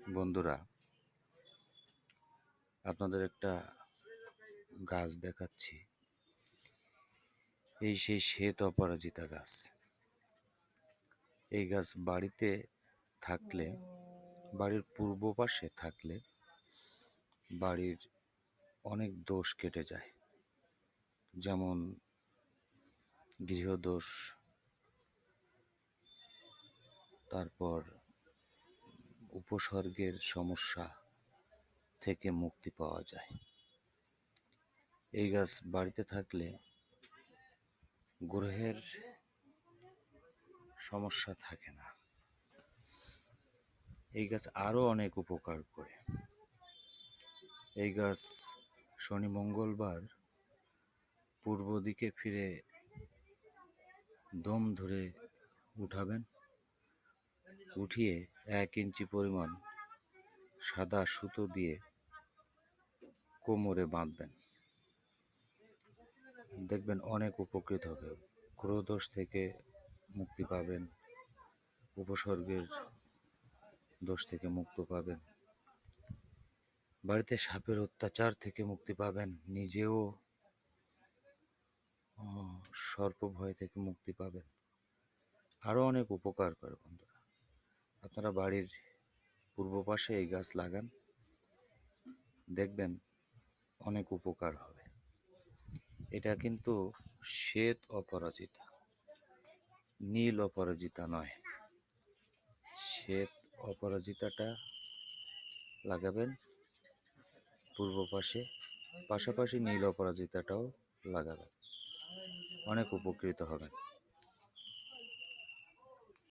বন্ধুরা, আপনাদের একটা গাছ দেখাচ্ছি। এই সেই শ্বেত অপরাজিতা গাছ। এই গাছ বাড়িতে থাকলে, বাড়ির পূর্ব পাশে থাকলে বাড়ির অনেক দোষ কেটে যায়। যেমন গৃহদোষ, তারপর উপসর্গের সমস্যা থেকে মুক্তি পাওয়া যায়। এই গাছ বাড়িতে থাকলে গ্রহের সমস্যা থাকে না। এই গাছ আরও অনেক উপকার করে। এই গাছ শনি মঙ্গলবার পূর্ব দিকে ফিরে দম ধরে উঠাবেন। উঠিয়ে এক ইঞ্চি পরিমাণ সাদা সুতো দিয়ে কোমরে বাঁধবেন। দেখবেন অনেক উপকৃত হবে। ক্রোধোষ থেকে মুক্তি পাবেন। উপসর্গের দোষ থেকে মুক্ত পাবেন। বাড়িতে সাপের অত্যাচার থেকে মুক্তি পাবেন। নিজেও আহ, সর্প ভয় থেকে মুক্তি পাবেন। আরও অনেক উপকার করে বন্ধুরা আপনারা বাড়ির পূর্ব পাশে এই গাছ লাগান। দেখবেন অনেক উপকার হবে। এটা কিন্তু শ্বেত অপরাজিতা, নীল অপরাজিতা নয়। শ্বেত অপরাজিতাটা লাগাবেন পূর্ব পাশে, পাশাপাশি নীল অপরাজিতাটাও লাগাবেন। অনেক উপকৃত হবেন।